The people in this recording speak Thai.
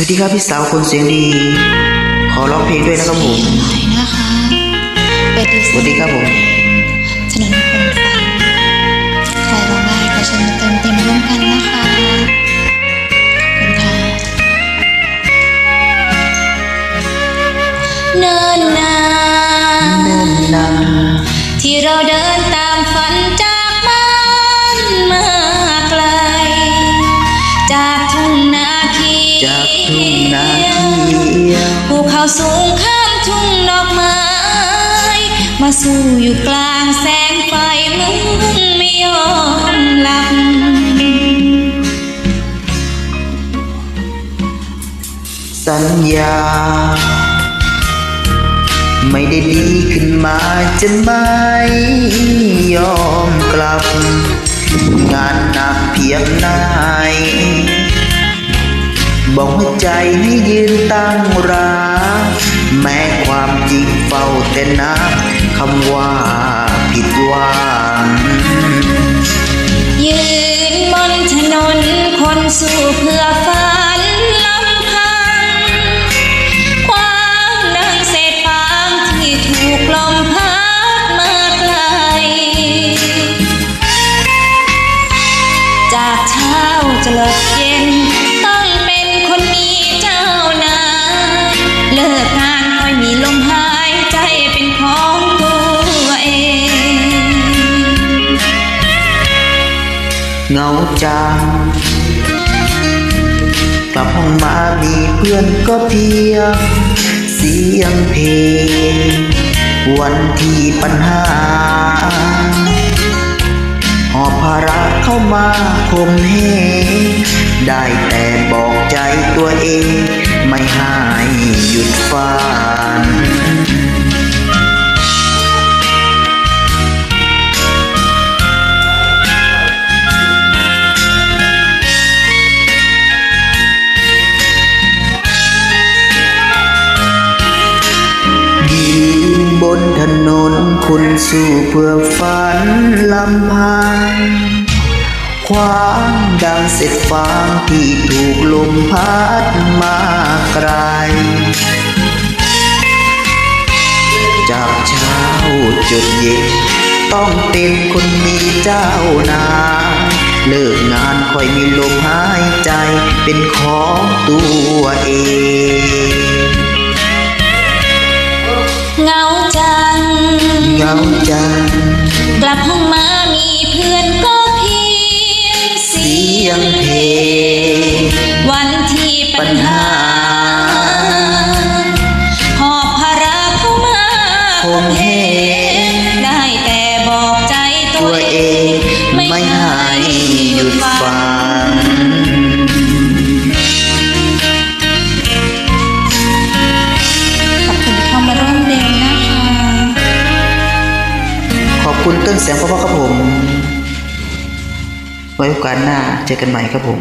สวัสดีครับพี่สาวคนเสียงดี ขอร้องเพลงด้วยนะครับผมหน่อยนะคะเปิดดูสวัสดีครับผมถนนคนฟังใครร้องได้ก็เชิญมาเติมเต็มร่วมกันนะคะขอบคุณค่ะเนินนา ยวภูเขาสูงข้ามทุ่งดอกไม้ มาสู่อยู่กลางแสงไฟมึงไม่ยอมหลับสัญญา ไม่ได้ดีขึ้นมาจะไม่ยอมกลับ งานหนักเพียงไหน บอกหัวใจให้ยืนตั้งราแม้ความจริงเฝ้าแต่นับคำว่าผิดหวังยืนบนถนนคนสู่เพื่อฝันลำพังความดังเศษฟางที่ถูกลมพัดมาไกล จากเช้าจะเลิก เงาจังกลับห้องมามีเพื่อนก็เพียง เสียงเพลง วันที่ปัญหา หอบภาระเข้ามาคมเหงได้แต่บอกใจตัวเอง ไม่ให้หยุดฝัน คุณสู่เพื่อฝันลำพังความดังเสร็จฟางที่ถูกลมพัดมาไกล จากเช้าจดเย็น ต้องเป็นคนมีเจ้านาเลิกงานค่อยมีลมหายใจเป็นของตัวเอง เงาจัง เหงาจังกลับห้องมามีเพื่อนก็เพียงเสีเสียยงงเพลงวันที่ปัญหาหอบภาระเข้ามาคงเหงได้แต่บอกใจตัตัววเอเองงไม่ให้หยุดฟัง คุณต้นเสียงพราะๆครับผม ไว้โอกาสหน้าเจอกันใหม่ครับผม